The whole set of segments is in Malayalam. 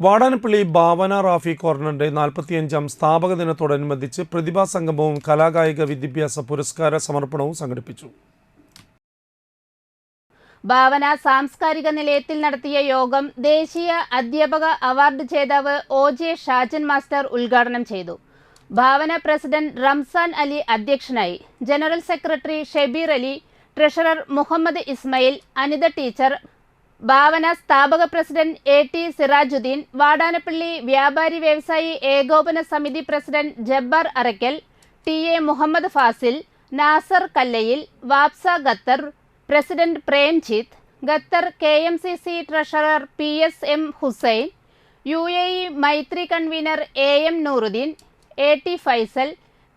വാടാനപ്പള്ളി ഭാവന റാഫി കോർണറിന്റെ നാൽപ്പത്തിയഞ്ചാം സ്ഥാപക ദിനത്തോടനുബന്ധിച്ച് പ്രതിഭാ സംഗമവും കലാകായിക വിദ്യാഭ്യാസ പുരസ്കാര സമർപ്പണവും സംഘടിപ്പിച്ചു. ഭാവന സാംസ്കാരിക നിലയത്തിൽ നടത്തിയ യോഗം ദേശീയ അധ്യാപക അവാർഡ് ജേതാവ് ഒ ജെ ഷാജൻ മാസ്റ്റർ ഉദ്ഘാടനം ചെയ്തു. ഭാവന പ്രസിഡന്റ് റംസാൻ അലി അധ്യക്ഷനായി general secretary Shabeer Ali treasurer Muhammad Ismail Anitha teacher Bhavana സ്ഥാപക president A T Sirajuddin Vadanappally വ്യാപാരി വ്യവസായി ഏകോപന സമിതി president Jabbar Arakkal T A Muhammad Fazil Nasar Kallayil വാപ്സ Qatar president Premjith Qatar K M C C treasurer P S M Hussain U A E Maithri convener A M Nooruddin A T Faisal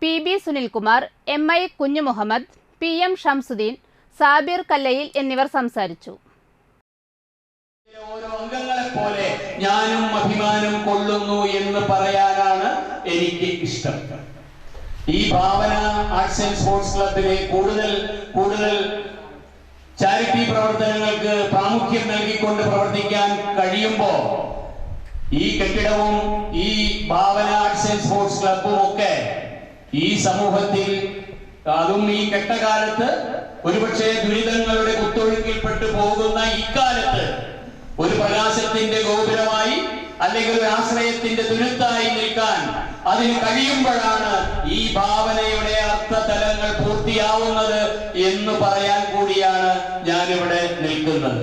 P B Sunilkumar M I Kunjumuhammad P M Shamsuddin Sabir Kallayil എന്നിവർ സംസാരിച്ചു. പോലെ ഞാനും അഭിമാനം കൊള്ളുന്നു എന്ന് പറയാനാണ് എനിക്ക് ഇഷ്ടം. ഈ ഭാവന ആക്ഷൻ സ്പോർട്സ് ക്ലബിലെ കൂടുതൽ കൂടുതൽ ചാരിറ്റി പ്രവർത്തനങ്ങൾക്ക് പ്രാമുഖ്യം നൽകിക്കൊണ്ട് പ്രവർത്തിക്കാൻ കഴിയുമ്പോൾ ഈ കെട്ടിടവും ഈ ഭാവന ആർട്സ് ആൻഡ് സ്പോർട്സ് ക്ലബും ഒക്കെ ഈ സമൂഹത്തിൽ അതും ഈ കെട്ടകാലത്ത് ഒരുപക്ഷെ ദുരിതങ്ങളുടെ കുത്തൊഴുക്കിൽപ്പെട്ടു പോകുന്ന ഇക്കാലത്ത് ഒരു പ്രകാശത്തിന്റെ ഗോപുരമായി അല്ലെങ്കിൽ ഒരു ആശ്രയത്തിന്റെ തുരുത്തായി നിൽക്കാൻ അതിന് കഴിയുമ്പോഴാണ് ഈ ഭാവനയുടെ അർത്ഥതലങ്ങൾ പൂർത്തിയാവുന്നത് എന്ന് പറയാൻ കൂടിയാണ് ഞാനിവിടെ നിൽക്കുന്നത്.